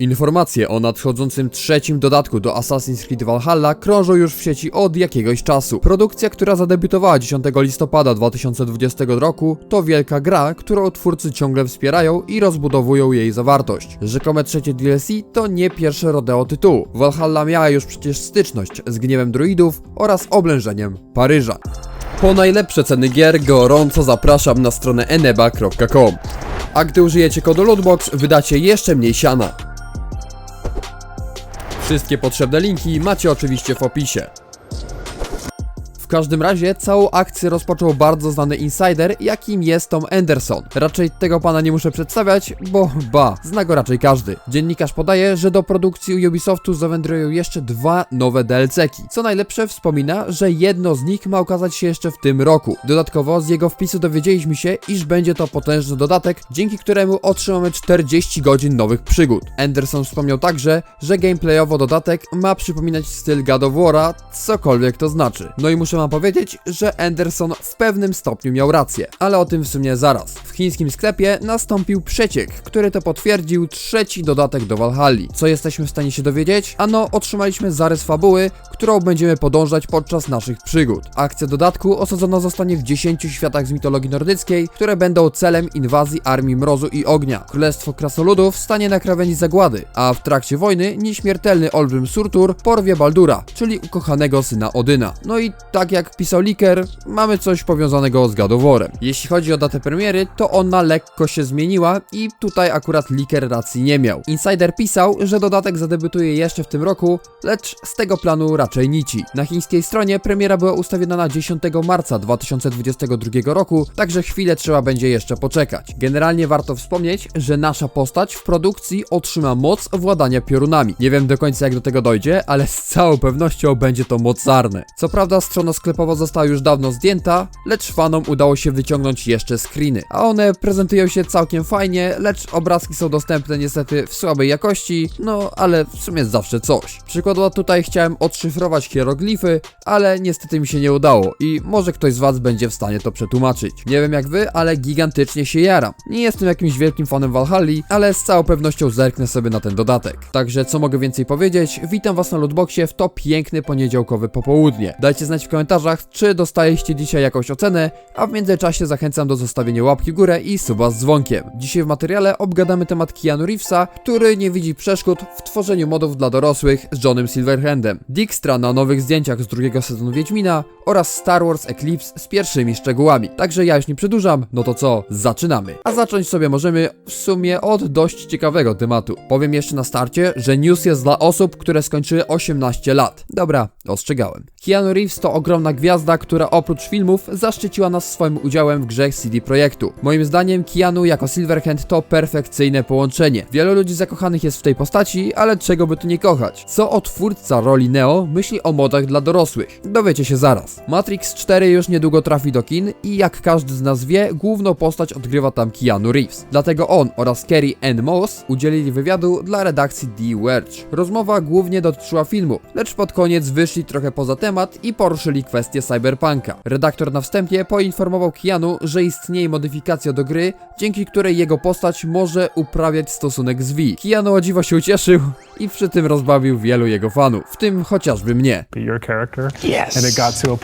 Informacje o nadchodzącym trzecim dodatku do Assassin's Creed Valhalla krążą już w sieci od jakiegoś czasu. Produkcja, która zadebiutowała 10 listopada 2020 roku, to wielka gra, którą twórcy ciągle wspierają i rozbudowują jej zawartość. Rzekome trzecie DLC to nie pierwsze rodeo tytułu. Valhalla miała już przecież styczność z gniewem druidów oraz oblężeniem Paryża. Po najlepsze ceny gier gorąco zapraszam na stronę eneba.com. A gdy użyjecie kodu LOOTBOX wydacie jeszcze mniej siana. Wszystkie potrzebne linki macie oczywiście w opisie. Każdym razie całą akcję rozpoczął bardzo znany insider, jakim jest Tom Anderson. Raczej tego pana nie muszę przedstawiać, bo ba, zna go raczej każdy. Dziennikarz podaje, że do produkcji Ubisoftu zawędrują jeszcze dwa nowe DLC-ki. Co najlepsze wspomina, że jedno z nich ma ukazać się jeszcze w tym roku. Dodatkowo z jego wpisu dowiedzieliśmy się, iż będzie to potężny dodatek, dzięki któremu otrzymamy 40 godzin nowych przygód. Anderson wspomniał także, że gameplayowo dodatek ma przypominać styl God of War'a, cokolwiek to znaczy. No i muszę wam powiedzieć, że Anderson w pewnym stopniu miał rację, ale o tym w sumie zaraz. W chińskim sklepie nastąpił przeciek, który to potwierdził trzeci dodatek do Valhalli. Co jesteśmy w stanie się dowiedzieć? Ano, otrzymaliśmy zarys fabuły, którą będziemy podążać podczas naszych przygód. Akcja dodatku osadzona zostanie w 10 światach z mitologii nordyckiej, które będą celem inwazji armii mrozu i ognia. Królestwo Krasoludów stanie na krawędzi zagłady, a w trakcie wojny nieśmiertelny olbrzym Surtur porwie Baldura, czyli ukochanego syna Odyna. No i tak jak pisał Liker, mamy coś powiązanego z War'em. Jeśli chodzi o datę premiery, to ona lekko się zmieniła i tutaj akurat Liker racji nie miał. Insider pisał, że dodatek zadebiutuje jeszcze w tym roku, lecz z tego planu raczej nici. Na chińskiej stronie premiera była ustawiona na 10 marca 2022 roku, także chwilę trzeba będzie jeszcze poczekać. Generalnie warto wspomnieć, że nasza postać w produkcji otrzyma moc władania piorunami. Nie wiem do końca jak do tego dojdzie, ale z całą pewnością będzie to mocarne. Co prawda strona sklepowa została już dawno zdjęta, lecz fanom udało się wyciągnąć jeszcze screeny. A one prezentują się całkiem fajnie, lecz obrazki są dostępne niestety w słabej jakości, no ale w sumie zawsze coś. Przykładowo tutaj chciałem odszyfrować hieroglify, ale niestety mi się nie udało i może ktoś z was będzie w stanie to przetłumaczyć. Nie wiem jak wy, ale gigantycznie się jaram. Nie jestem jakimś wielkim fanem Valhalli, ale z całą pewnością zerknę sobie na ten dodatek. Także co mogę więcej powiedzieć? Witam was na Lootboxie w to piękny poniedziałkowe popołudnie. Dajcie znać w komentarzach, czy dostaliście dzisiaj jakąś ocenę, a w międzyczasie zachęcam do zostawienia łapki w górę i suba z dzwonkiem. Dzisiaj w materiale obgadamy temat Keanu Reevesa, który nie widzi przeszkód w tworzeniu modów dla dorosłych z Johnem Silverhandem, Dijkstra na nowych zdjęciach z drugiego sezonu Wiedźmina oraz Star Wars Eclipse z pierwszymi szczegółami. Także ja już nie przedłużam, no to co, zaczynamy. A zacząć sobie możemy w sumie od dość ciekawego tematu. Powiem jeszcze na starcie, że news jest dla osób, które skończyły 18 lat. Dobra, ostrzegałem. Keanu Reeves to ogromna gwiazda, która oprócz filmów zaszczyciła nas swoim udziałem w grze CD Projektu. Moim zdaniem Keanu jako Silverhand to perfekcyjne połączenie. Wielu ludzi zakochanych jest w tej postaci, ale czego by tu nie kochać? Co o twórca roli Neo myśli o modach dla dorosłych? Dowiecie się zaraz. Matrix 4 już niedługo trafi do kin i jak każdy z nas wie, główną postać odgrywa tam Keanu Reeves. Dlatego on oraz Kerry Ann Moss udzielili wywiadu dla redakcji The Verge. Rozmowa głównie dotyczyła filmu, lecz pod koniec wyszli trochę poza temat i poruszyli kwestię cyberpunka. Redaktor na wstępie poinformował Keanu, że istnieje modyfikacja do gry, dzięki której jego postać może uprawiać stosunek z V. Keanu o dziwo się ucieszył i przy tym rozbawił wielu jego fanów, w tym chociażby mnie.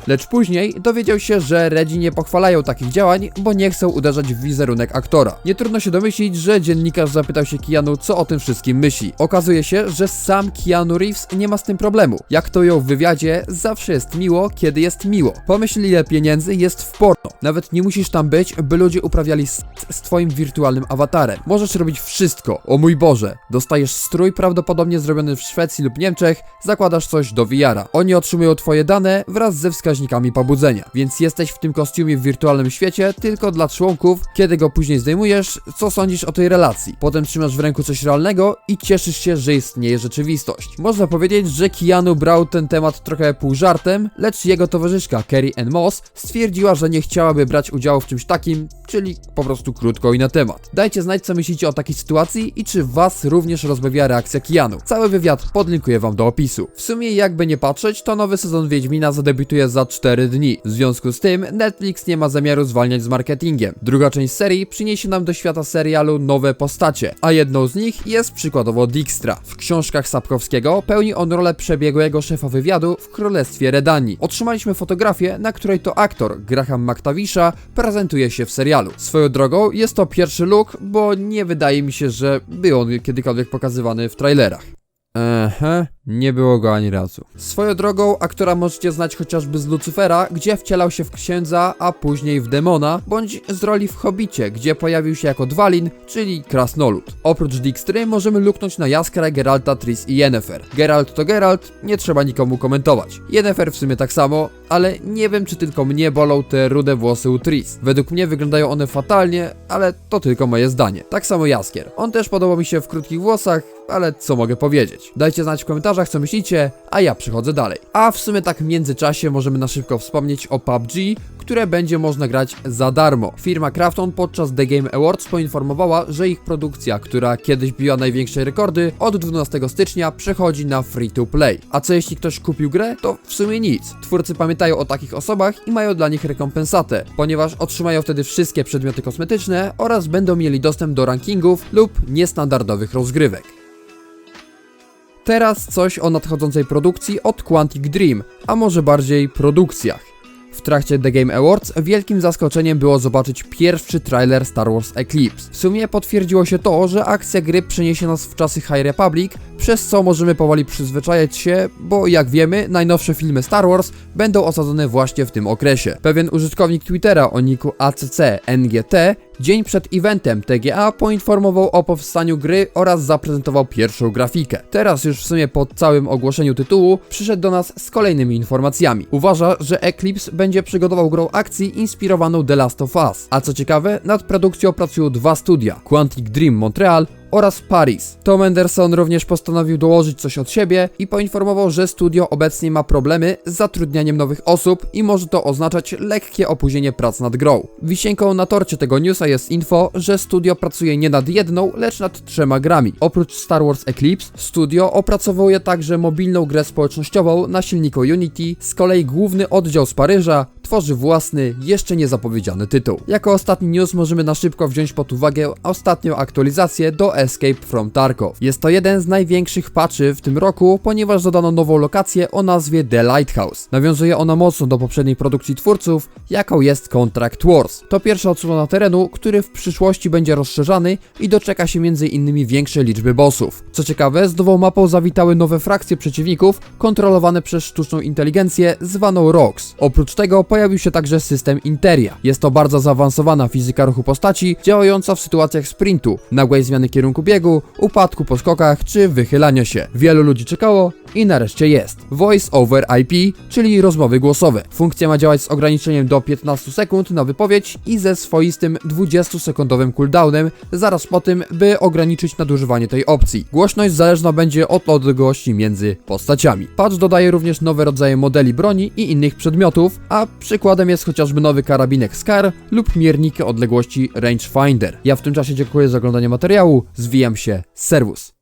Lecz później dowiedział się, że Redzi nie pochwalają takich działań, bo nie chcą uderzać w wizerunek aktora. Nie trudno się domyślić, że dziennikarz zapytał się Keanu, co o tym wszystkim myśli. Okazuje się, że sam Keanu Reeves nie ma z tym problemu. Jak to ją w wywiadzie, zawsze jest miło, kiedy jest miło. Pomyśl ile pieniędzy jest w porno. Nawet nie musisz tam być, by ludzie uprawiali z, z twoim wirtualnym awatarem. Możesz robić wszystko. O mój Boże. Dostajesz strój prawdopodobnie zrobiony w Szwecji lub Niemczech, zakładasz coś do VR-a. Oni otrzymują twoje dane wraz ze wskaźnikami pobudzenia. Więc jesteś w tym kostiumie w wirtualnym świecie tylko dla członków, kiedy go później zdejmujesz, co sądzisz o tej relacji? Potem trzymasz w ręku coś realnego i cieszysz się, że istnieje rzeczywistość. Można powiedzieć, że Keanu brał ten temat trochę pół żartem, lecz jego towarzyszka Kerry Ann Moss stwierdziła, że nie chciałaby brać udziału w czymś takim, czyli po prostu krótko i na temat. Dajcie znać, co myślicie o takiej sytuacji i czy was również rozbawia reakcja Keanu. Cały wywiad podlinkuję wam do opisu. W sumie jakby nie patrzeć, to nowy sezon Wiedźmina zadebiutuje za 4 dni. W związku z tym Netflix nie ma zamiaru zwalniać z marketingiem. Druga część serii przyniesie nam do świata serialu nowe postacie, a jedną z nich jest przykładowo Dijkstra. W książkach Sapkowskiego pełni on rolę przebiegłego szefa wywiadu w Królestwie Redanii. Otrzymaliśmy fotografię, na której to aktor Graham McTavisha prezentuje się w serialu. Swoją drogą jest to pierwszy look, bo nie wydaje mi się, że był on kiedykolwiek pokazywany w trailerach. Ehe, nie było go ani razu. Swoją drogą, aktora możecie znać chociażby z Lucyfera, gdzie wcielał się w księdza, a później w demona, bądź z roli w Hobbicie, gdzie pojawił się jako Dwalin, czyli krasnolud. Oprócz Dijkstry możemy luknąć na Jaskrę, Geralta, Tris i Yennefer. Geralt to Geralt, nie trzeba nikomu komentować. Yennefer w sumie tak samo, ale nie wiem czy tylko mnie bolą te rude włosy u Tris. Według mnie wyglądają one fatalnie, ale to tylko moje zdanie. Tak samo Jaskier. On też podobał mi się w krótkich włosach, ale co mogę powiedzieć? Dajcie znać w komentarzach, co myślicie, a ja przechodzę dalej. A w sumie tak w międzyczasie możemy na szybko wspomnieć o PUBG, które będzie można grać za darmo. Firma Krafton podczas The Game Awards poinformowała, że ich produkcja, która kiedyś biła największe rekordy, od 12 stycznia przechodzi na free to play. A co jeśli ktoś kupił grę? To w sumie nic. Twórcy pamiętają o takich osobach i mają dla nich rekompensatę, ponieważ otrzymają wtedy wszystkie przedmioty kosmetyczne oraz będą mieli dostęp do rankingów lub niestandardowych rozgrywek. Teraz coś o nadchodzącej produkcji od Quantic Dream, a może bardziej produkcjach. W trakcie The Game Awards wielkim zaskoczeniem było zobaczyć pierwszy trailer Star Wars Eclipse. W sumie potwierdziło się to, że akcja gry przeniesie nas w czasy High Republic, przez co możemy powoli przyzwyczajać się, bo jak wiemy, najnowsze filmy Star Wars będą osadzone właśnie w tym okresie. Pewien użytkownik Twittera o niku ACCNGT dzień przed eventem TGA poinformował o powstaniu gry oraz zaprezentował pierwszą grafikę. Teraz już w sumie po całym ogłoszeniu tytułu przyszedł do nas z kolejnymi informacjami. Uważa, że Eclipse będzie przygotował grą akcji inspirowaną The Last of Us. A co ciekawe, nad produkcją pracują dwa studia: Quantic Dream Montreal oraz Paris. Tom Anderson również postanowił dołożyć coś od siebie i poinformował, że studio obecnie ma problemy z zatrudnianiem nowych osób i może to oznaczać lekkie opóźnienie prac nad grą. Wisienką na torcie tego newsa jest info, że studio pracuje nie nad jedną, lecz nad trzema grami. Oprócz Star Wars Eclipse, studio opracowuje także mobilną grę społecznościową na silniku Unity, z kolei główny oddział z Paryża tworzy własny, jeszcze niezapowiedziany tytuł. Jako ostatni news możemy na szybko wziąć pod uwagę ostatnią aktualizację do Escape from Tarkov. Jest to jeden z największych patchy w tym roku, ponieważ dodano nową lokację o nazwie The Lighthouse. Nawiązuje ona mocno do poprzedniej produkcji twórców, jaką jest Contract Wars. To pierwsza odsłona terenu, który w przyszłości będzie rozszerzany i doczeka się m.in. większej liczby bossów. Co ciekawe, z nową mapą zawitały nowe frakcje przeciwników kontrolowane przez sztuczną inteligencję zwaną ROX. Oprócz tego pojawił się także system Interia. Jest to bardzo zaawansowana fizyka ruchu postaci, działająca w sytuacjach sprintu, nagłej zmiany kierunku biegu, upadku po skokach czy wychylania się. Wielu ludzi czekało i nareszcie jest. Voice over IP, czyli rozmowy głosowe. Funkcja ma działać z ograniczeniem do 15 sekund na wypowiedź i ze swoistym 20-sekundowym cooldownem zaraz po tym, by ograniczyć nadużywanie tej opcji. Głośność zależna będzie od odległości między postaciami. Patch dodaje również nowe rodzaje modeli broni i innych przedmiotów, a przykładem jest chociażby nowy karabinek SCAR lub mierniki odległości Rangefinder. Ja w tym czasie dziękuję za oglądanie materiału, zwijam się, serwus.